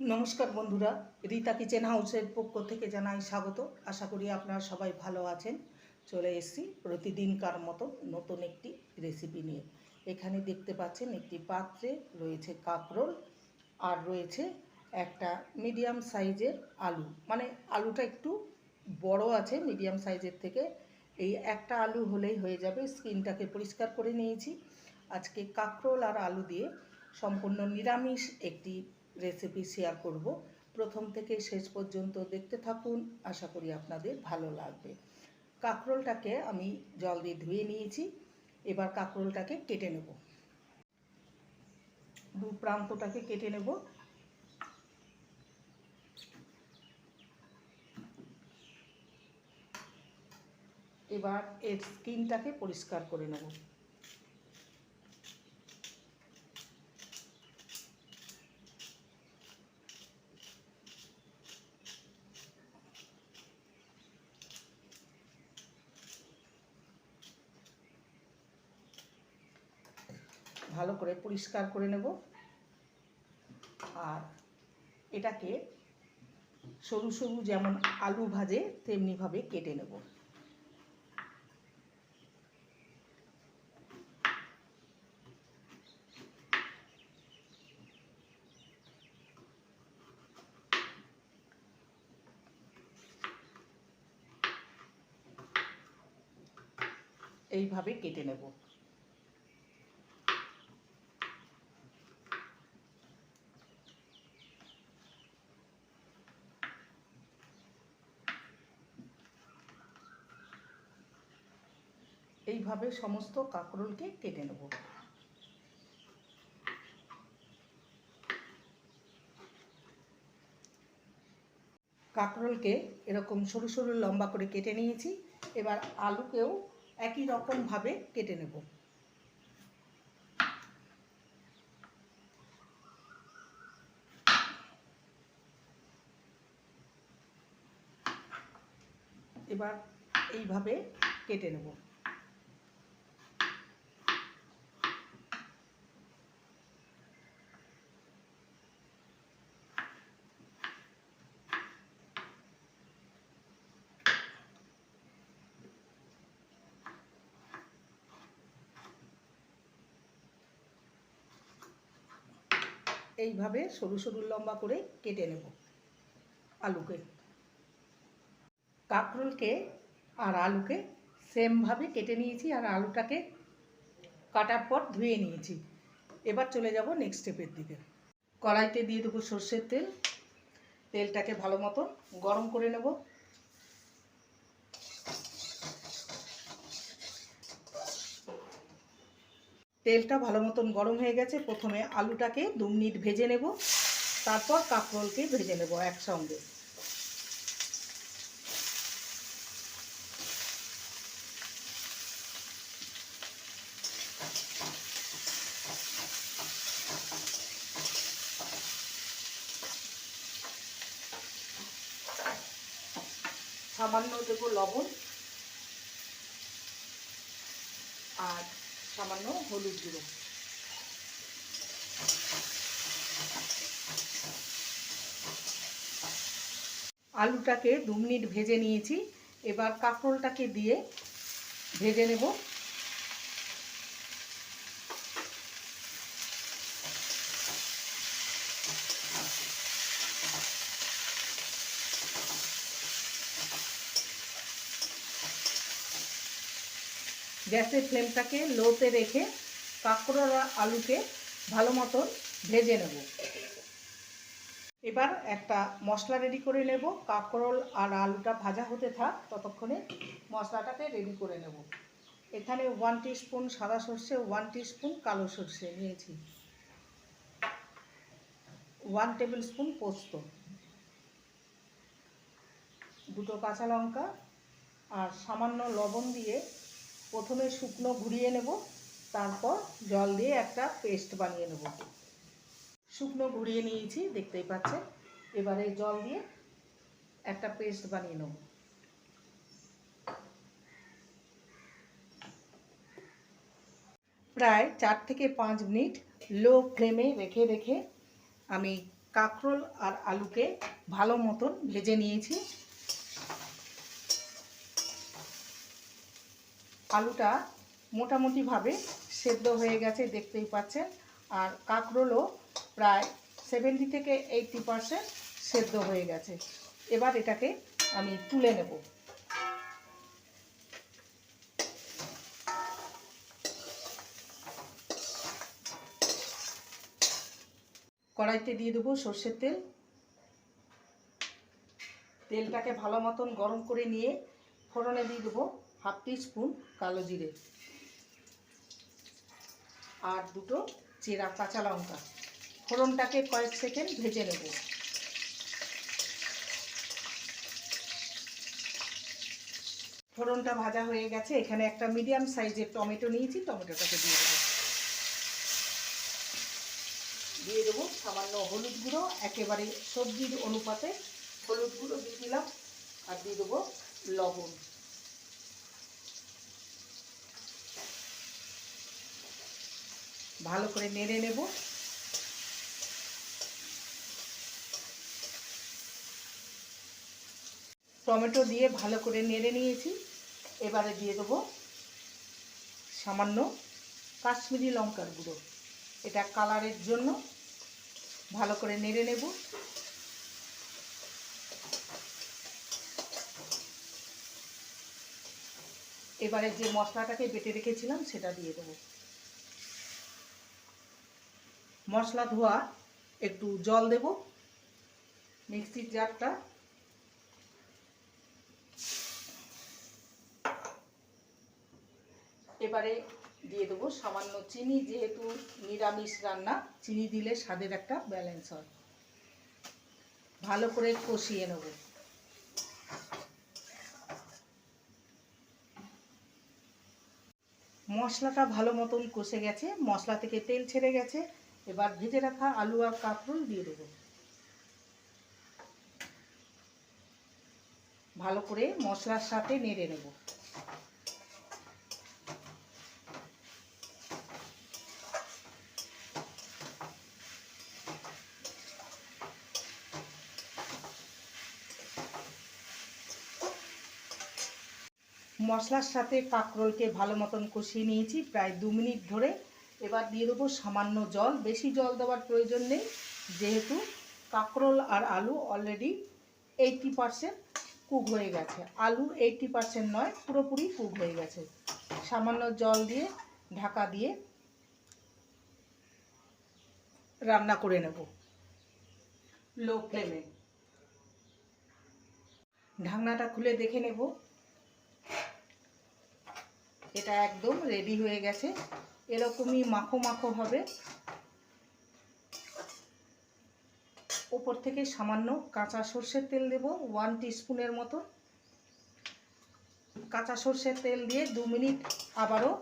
নমস্কার বন্ধুরা, রীতা কিচেন হাউসের পক্ষ থেকে জানাই স্বাগত। আশা করি আপনারা সবাই ভালো আছেন। চলে এসেছি প্রতিদিনকার মতো নতুন একটি রেসিপি নিয়ে। এখানে দেখতে পাচ্ছেন একটি পাত্রে রয়েছে কাঁকরোল আর রয়েছে একটা মিডিয়াম সাইজের আলু। মানে আলুটা একটু বড় আছে মিডিয়াম সাইজের থেকে। এই একটা আলু হলেই হয়ে যাবে। স্কিনটাকে পরিষ্কার করে নিয়েছি। আজকে কাঁকরোল আর আলু দিয়ে সম্পূর্ণ নিরামিষ একটি রেসিপি শেয়ার করব। প্রথম থেকে শেষ পর্যন্ত দেখতে থাকুন। আশা করি আপনাদের ভালো লাগবে। কাঁকরোলটাকে আমি জল দিয়ে ধুয়ে নিয়েছি। এবার কাঁকরোলটাকে কেটে নেব। দু প্রান্তটাকে কেটে নেব। এবার এর স্কিনটাকে পরিষ্কার করে নেব। ভালো করে পরিষ্কার করে নেব। আর এটাকে সরু সরু যেমন আলু ভাজে, তেমনিভাবে কেটে নেব। এইভাবে কেটে নেব। এইভাবে সমস্ত কাঁকরোলকে কেটে নেব। কাঁকরোলকে এরকম সরু সরু লম্বা করে কেটে নিয়েছি। এবার আলুকেও একই রকমভাবে কেটে নেব। এবার এইভাবে কেটে নেব। এইভাবে সরু সরু লম্বা করে কেটে নেব আলুকে। কাঁকরোলকে আর আলুকে সেমভাবে কেটে নিয়েছি আর আলুটাকে কাটার পর ধুয়ে নিয়েছি। এবার চলে যাব নেক্সট স্টেপের দিকে। কড়াইতে দিয়ে দেবো সর্ষের তেল। তেলটাকে ভালো মতন গরম করে নেব। তেলটা ভালো মতন গরম হয়ে গেছে। প্রথমে আলুটাকে দু মিনিট ভেজে নেব। তারপর কাঁকরোলকে ভেজে নেব একসঙ্গে। সামান্য দেবো লবণ। আর সামান্য হলুদ গুঁড়ো। আলুটাকে দু মিনিট ভেজে নিয়েছি। এবার কাঁকরোলটাকে দিয়ে ভেজে নেব। গ্যাসের ফ্লেমটাকে লোতে রেখে কাঁকড়োর আলুকে ভালো মতন ভেজে নেব। এবার একটা মশলা রেডি করে নেব। কাঁকরোল আর আলুটা ভাজা হতে থাক, ততক্ষণে মশলাটাকে রেডি করে নেব। এখানে ওয়ান স্পুন সাদা সর্ষে ওয়ান স্পুন কালো সর্ষে নিয়েছি। ওয়ান টেবিল স্পুন পোস্ত। দুটো কাঁচা লঙ্কা আর সামান্য লবণ দিয়ে প্রথমে শুকনো ঘুরিয়ে নেব, তারপর জল দিয়ে একটা পেস্ট বানিয়ে নেব। শুকনো ঘুরিয়ে নিয়েছি, দেখতেই পাচ্ছেন। এবারে জল দিয়ে একটা পেস্ট বানিয়ে নেব। প্রায় চার থেকে পাঁচ মিনিট লো ফ্লেমে রেখে রেখে আমি কাঁকরোল আর আলুকে ভালো মতন ভেজে নিয়েছি। আলুটা মোটামুটিভাবে সেদ্ধ হয়ে গেছে, দেখতেই পাচ্ছেন। আর কাঁকরোলও প্রায় সেভেন্টি থেকে এইটটি পারসেন্ট সেদ্ধ হয়ে গেছে। এবার এটাকে আমি তুলে নেব। কড়াইতে দিয়ে দেবো সর্ষের তেল। তেলটাকে ভালো মতন গরম করে নিয়ে ফোড়নে দিয়ে দেবো। হাফ স্পুন কালো জিরে। আর দুটো চেরা কাঁচা লঙ্কা। ফোড়নটাকে কয়েক সেকেন্ড ভেজে নেব। ফোড়নটা ভাজা হয়ে গেছে। এখানে একটা মিডিয়াম সাইজের টমেটো নিয়েছি, টমেটোটাকে দিয়ে দেবো। দিয়ে দেবো সামান্য হলুদ গুঁড়ো, একেবারে সবজির অনুপাতে হলুদ গুঁড়ো দিয়ে দিলাম। আর দিয়ে দেবো লবণ। ভালো করে নেড়ে নেব। টমেটো দিয়ে ভালো করে নেড়ে নিয়েছি। এবারে দিয়ে দেবো সামান্য কাশ্মীরি লঙ্কার গুঁড়ো। এটা কালারের জন্য ভালো করে নেড়ে নেব। এবারে যে মশলাটাকে বেটে রেখেছিলাম সেটা দিয়ে দেবো। মশলা ধোয়া, একটু জল দেব। মিক্সির জারটা। এবারে দিয়ে দেবো সামান্য চিনি, যেহেতু নিরামিষ রান্না, চিনি দিলে স্বাদের একটা ব্যালেন্স হয়। ভালো করে কষিয়ে নেব। মশলাটা ভালো মতন কষে গেছে, মশলা থেকে তেল ছেড়ে গেছে। এবার ভেজে রাখা আলু আর কাঁকরোল দিয়ে দেবো। ভালো করে মশলার সাথে নেড়ে নেব। মশলার সাথে কাঁকরোলকে ভালো মতন কষিয়ে নিয়েছি, প্রায় দু মিনিট ধরে। এবার দিয়ে দেবো সামান্য জল। বেশি জল দেওয়ার প্রয়োজন নেই যেহেতু কাঁকরোল আর আলু অলরেডি এইটটি পারসেন্ট কুক হয়ে গেছে। আলু এইটটি পারসেন্ট নয় পুরোপুরি কুক হয়ে গেছে। সামান্য জল দিয়ে ঢাকা দিয়ে রান্না করে নেব। লো ফ্লেমে। ঢাকনাটা খুলে দেখে নেব। এটা একদম রেডি হয়ে গেছে। এরকমই মাখো মাখো হবে। ওপর থেকে সামান্য কাঁচা সর্ষের তেল দেব ওয়ান স্পুনের মতো। কাঁচা সর্ষের তেল দিয়ে দু মিনিট আবারও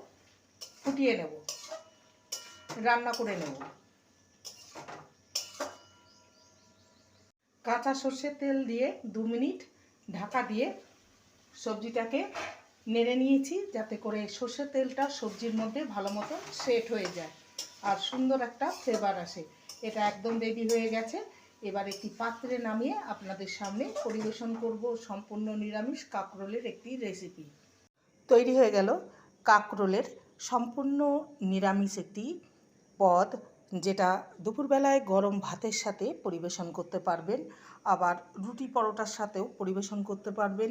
ফুটিয়ে নেব। রান্না করে নেব। কাঁচা সর্ষের তেল দিয়ে দু মিনিট ঢাকা দিয়ে সবজিটাকে নেড়ে নিয়েছি যাতে করে সর্ষের তেলটা সবজির মধ্যে ভালো মতো সেট হয়ে যায়। আর সুন্দর একটা ফ্লেভার আসে। এটা একদম রেডি হয়ে গেছে। এবার একটি পাত্রে নামিয়ে আপনাদের সামনে পরিবেশন করব সম্পূর্ণ নিরামিষ কাঁকরোলের একটি রেসিপি তৈরি হয়ে গেল কাঁকরোলের সম্পূর্ণ নিরামিষ একটি পদ, যেটা দুপুরবেলায় গরম ভাতের সাথে পরিবেশন করতে পারবেন। আবার রুটি পরোটার সাথেও পরিবেশন করতে পারবেন।